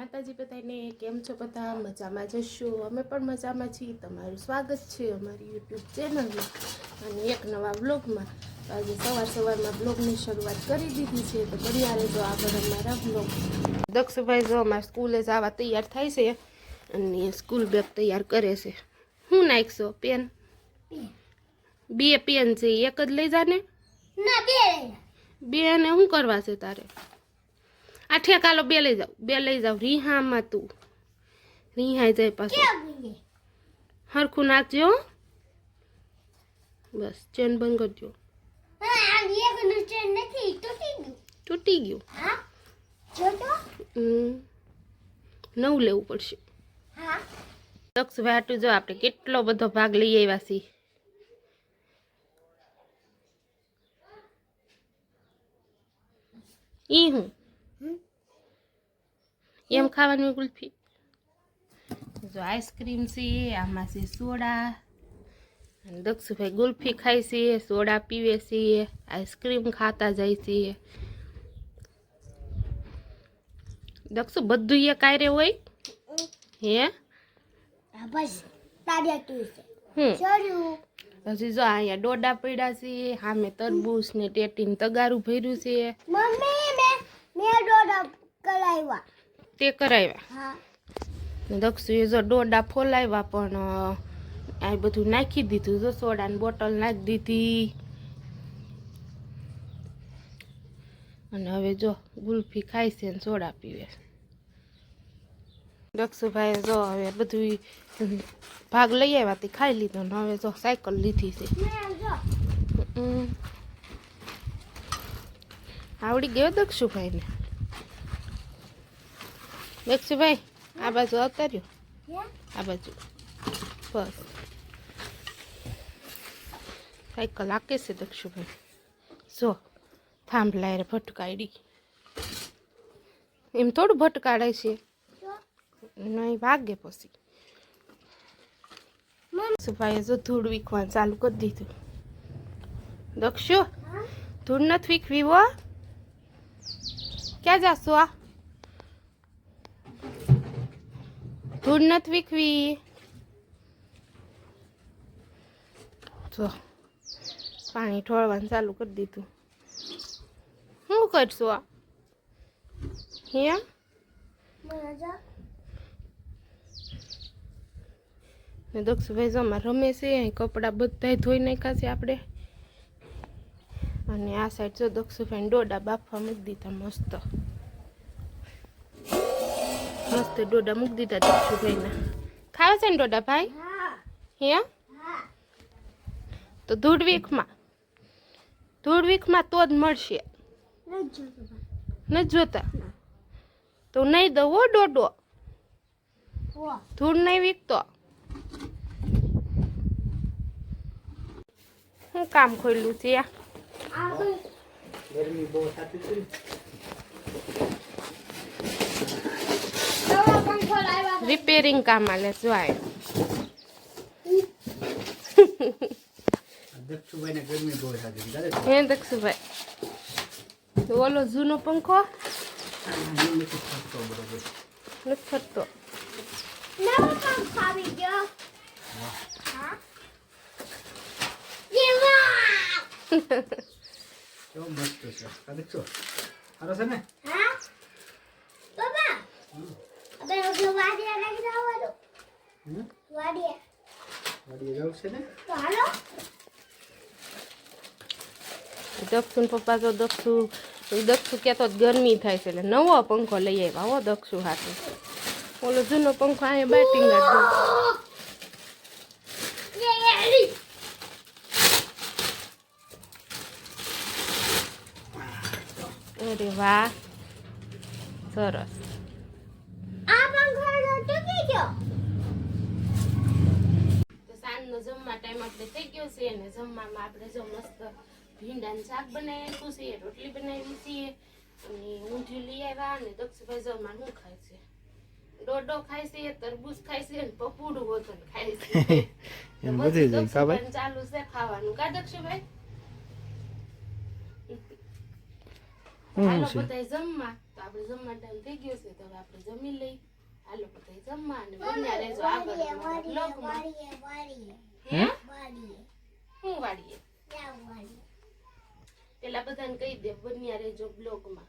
માતાજી બધાને કેમ છો બધા? મજામાં જશો? અમે પણ મજામાં છીએ. તમારું સ્વાગત છે અમારી યુટ્યુબ ચેનલમાં. અને એક નવા બ્લોગમાં આજે સવાર સવારમાં બ્લોગની શરૂઆત કરી દીધી છે. તો બન્યા રહેજો આગળ અમારા બ્લોગ દક્ષભાઈ જો અમારા સ્કૂલે જવા તૈયાર થાય છે અને સ્કૂલ બેગ તૈયાર કરે છે. શું નાખશો? પેન? બે. પેન છે. એક જ લઈ જાને? ના બે બે ને શું કરવા છે તારે? આ ઠેકાલો બે લઈ જાવ બે લઈ જાઉં. રીહામાં તું. રીહાઈ જાય પાછું. હરખું નાખજો. બસ ચેન બંધ કરજો તૂટી ગયું. નવું લેવું પડશે. દક્ષ વાટું જો આપણે કેટલો બધો ભાગ લઈ આવ્યા છીએ. ઈ હું. એમ ખાવાની ગુલ્ફી. જો આઈસ્ક્રીમ છે આમાં છે સોડા. દક્ષુભાઈ ગુલ્ફી ખાય છે સોડા પીવે છે આઈસ્ક્રીમ ખાતા જાય છે. દક્ષુ બધું એ કાયરે હોય? હે? બસ હમ. હજી જો અહીંયા ડોડા પડ્યા છે સામે તરબૂચ ને ટેટીને તગારું ભર્યું છે. મમ્મી મેં મેં ડોડા કરાવ્યા તે કરાવ્યા. દક્ષુએ જો ડોડા ફોલાવ્યા પણ આ બધું નાખી દીધું જો સોડાની બોટલ નાખી દીધી. અને હવે જો ગુલ્ફી ખાય છે ને સોડા પીવે દક્ષુભાઈ જો હવે બધું ભાગ લઈ આવ્યા તે ખાઈ લીધો ને હવે જો સાયકલ લીધી છે. આવડી ગયો દક્ષુભાઈને? દક્ષુભાઈ આ બાજુ અવતાર્યો આ બાજુ. બસ. સાયકલ આકે છે દક્ષુભાઈ. જો થાંભલા રે ભટકાડી એમ થોડું ભટકાડે છે. નહીં ભાગે પછી. દક્ષુભાઈએ જો ધૂળ વીખવાનું ચાલુ કરી દીધું. દક્ષુ ધૂળ નથી વીખવી વો ક્યાં જાશો આ? ધૂળ નથી વીખવી જો પાણી ઠોળવાનું ચાલુ કરી દીધું શું કરશું આ હે ને દક્ષુભાઈ જો આમાં રમે છે કપડાં બધાય ધોઈ નાખ્યા આપણે અને આ સાઈડ જો દક્ષુભાઈ ડોડા બાફવા મૂકી દીધા મસ્ત મસ્ત ડોડા મૂકી દીધા દક્ષુભાઈના ખાવે છે ને ડોડા ભાઈ હા હે હા તો ધૂળવીખમાં ધૂળવીખમાં તો જ મળશે નથી જોતો તો નહીં દઉં હો ડોડો ધૂળ નહીં વીકતો શું કામ ખોલ્યું છે ગરમી બહુ થતી હતી નવો પંખો લાવ્યા રિપેરિંગ કામ આલે જો આ હે દક્ષુભાઈ તો ઓલો જૂનો પંખો નથી ફરતો કેવો મસ્ત છે આ દક્ષુ સારો છે ને હા બાબા અબે વાડિયા નાખી દેવાનું હમ? વાડિયા. વાડીએ જવું છે ને? તો હાલો. દક્ષુ પપ્પા તો દક્ષુ દક્ષુ ક્યાં તો ગરમી થાય છે એટલે નવો પંખો લઈ આવ્યા હો દક્ષુ હાથે. ઓલો જૂનો પંખો અહીંયા બેટિંગ નાખજો અરે વાહ. સરસ આ પંખો તો તૂટી ગયો તો સાંજનો જમવા ટાઈમ આપણે થઈ ગયો છે અને જમવામાં આપણે જો મસ્ત ભીંડાનું શાક બનાવ્યું છે રોટલી બનાવી છે અને ઊંધિયું લઈ આવ્યા અને દક્ષભાઈ જમવા શું ખાય છે? ડોડો ખાય છે તરબૂચ ખાય છે અને પપુડું ખાય છે. બધી ચાલુ છે ખાવાનું. કા દક્ષભાઈ? હાલો છે? બધાય જમવા. તો આપણે જમવા ટાઈમ થઈ ગયો છે તો હવે આપણે જમી લઈ હાલો બધા જમવા અને બન્યા રહેજો આગળ અમારા બ્લોગમાં વાડીએ વાડીએ હે? હું વાળીએ પેલા બધાને કહી દે બન્યા રહેજો બ્લોગમાં.